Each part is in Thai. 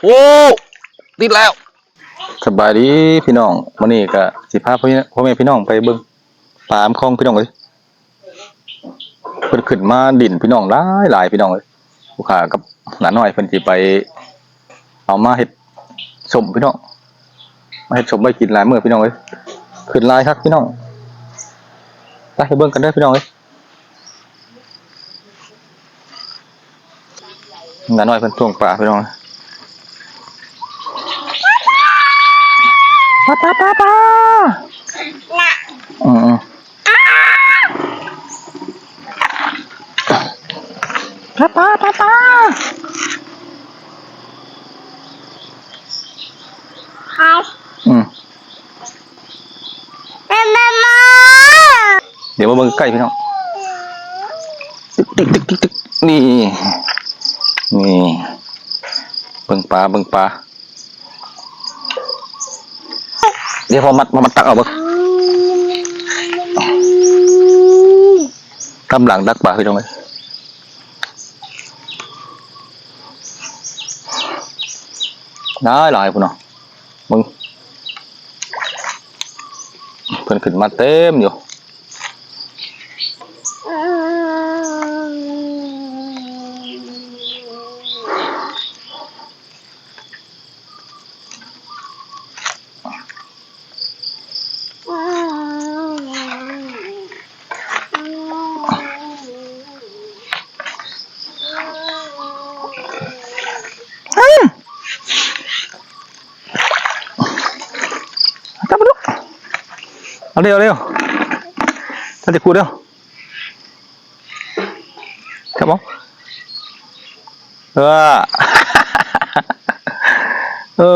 โอ้ติดแล้วสบายดีพี่น้องวันนี้ก็สิพาพ่อแม่พ่อแม่พี่น้องไปเบิ่งปลามคลองพี่น้องเอ้ยเพิ่นขึ้นมาดินพี่น้องหลายหลายพี่น้องเอ้ยผู้ขากับหลานน้อยเพิ่นสิไป เอามาเฮ็ดสมพี่น้องมาเฮ็ดสมไว้กินหลายมื้อพี่น้องเอ้ยขึ้นหลายครับพี่น้องไปเบิ่งกันเด้อพี่น้องเอ้ยหลานน้อยเพิ่นท่วงปลาพี่น้องเอ้ย ป้าป้าป้าป้าอืมป้าป้าป้าป้า Hai, อืม mama. เดี๋ยวมาเบิ่งใกล้พี่น้องติ๊กติ๊กติ๊กติ๊กติ๊กนี่ นี่เบิ่งปลาเบิ่งปลา เดี๋ยวพอมัดมามัดตักเอาบิ่ทำหลังดักปลาพี่ต้องเลยได้หลายพุ่นเนาะมึงเพิ่นขึ้นมาเต็มอยู่ จับมาดู เอาเร็วเร็วถ้าจะกูเร็วจับมั้งเออเอ้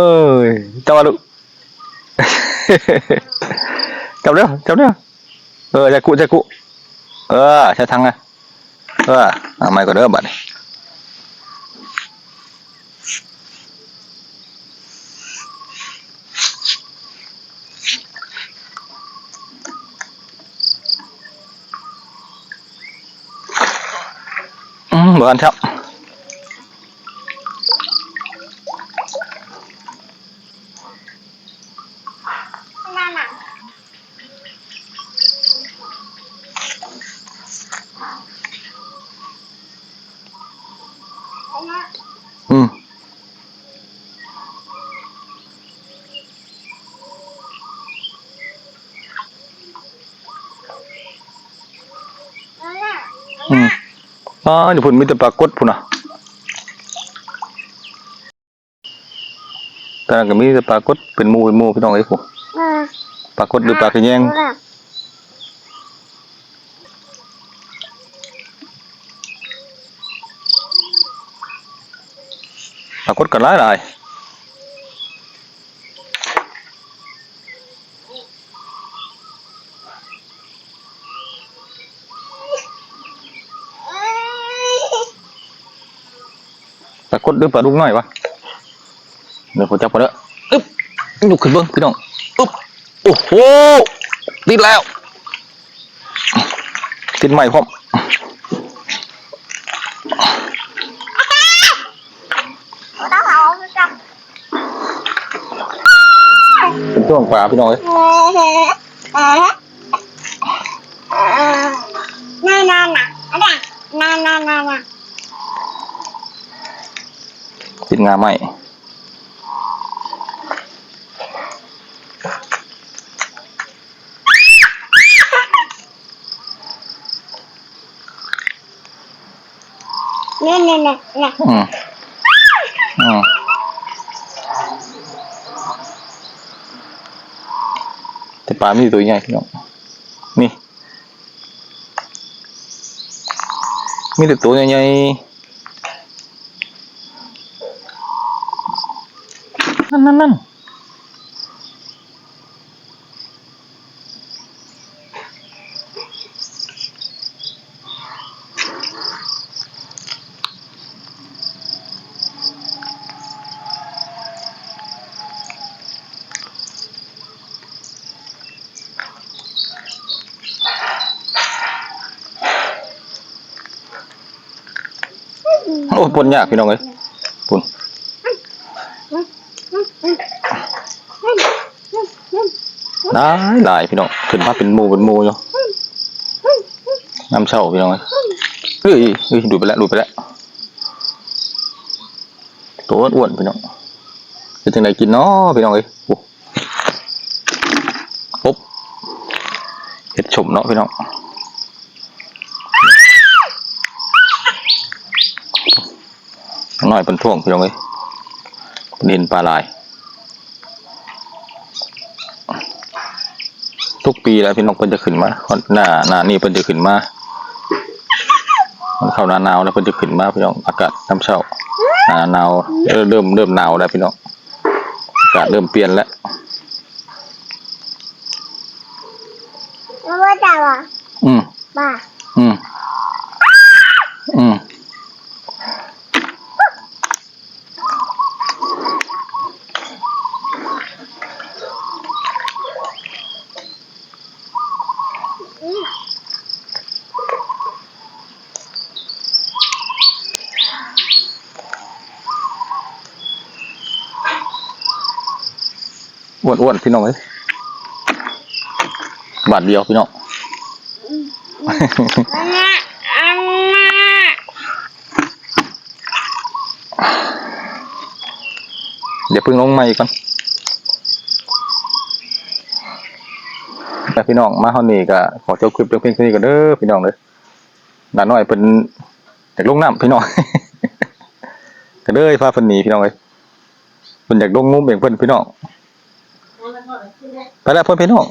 ยจับมาดูจับเร็วจับเร็วเออจะกูจะกูเออใช้ทางไงเออเอาไม่ก็เด้อบัดนี้ อืมเบิร์นครับ Mama. อืมอืมอ๋อเดี๋ยวพุ่นมีแต่ปลากดพุ่นอะตอนนั้นก็มีแต่ปลากดเป็นหมูเป็นหมูพี่น้องไอ้ผู้ปลากดหรือปลาขะแยงปลากดก็หลายหลาย ปลากดหรือปลาดุกน้อยวะเดี๋ยวผมจับก่อนเด้ออึ๊บยกขึ้นเบิ่งพี่น้องอึ๊บโอ้โหติดแล้วติดใหม่พร้อม Tao không trong. เป็นช่วงปลาพี่น้องเอ้ย ติดงาใหม่ Nè nè nè nè. อืมอืมแต่ปลาไม่มีตัวใหญ่พี่น้องนี่มีแต่ตัวใหญ่ๆ นั่นนั่นนั่นโอ้ปนยากพี่น้องเอ้ยปน หลายหลายพี่น้องขึ้นมาเป็นหมูเป็นหมู่อยู่น้ำเช่าพี่น้องเอ้ยเอ้ยดูไปแล้วดูไปแล้วตัวอ้วนพี่น้องจะจังไดกินเนาะพี่น้องเอ้ยปุ๊บเห็ดชมเนาะพี่น้องหน่อยเป็นท่วงพี่น้องเอ้ยดินปลาลาย ทุกปีแล้วพี่น้องเพิ่นจะขึ้นมาหน้าหน้านี่เพิ่นจะขึ้นมามันเข้าหน้าหนาวแล้วเพิ่นจะขึ้นมาพี่น้องอากาศน้ำเช้าหน้าหนาวเริ่มเริ่มเริ่มหนาวแล้วพี่น้องอากาศเริ่มเปลี่ยนแล้วแล้วว่าจะวะอืมบ้าอืมอืม อ้วนอ้วนๆพี่น้องเอ้ยบาทเดียวพี่น้องอันน่ะอันน่ะเดี๋ยวเพิ่งลงมาอีกก่อนแต่พี่น้องมาเฮานี่ก็ขอจบคลิปเพียงเท่านี้ก่อนเด้อพี่น้องเด้อหลานน้อยเป็นอยากลงน้ำพี่น้องก็เด้อพาเพิ่นหนีพี่น้องเอ้ยเพิ่นอยากลงงุ้มเองเพิ่นพี่น้อง ไปแล้วเพิ่นพี่น้อง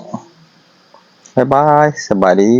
บายบายสบายดี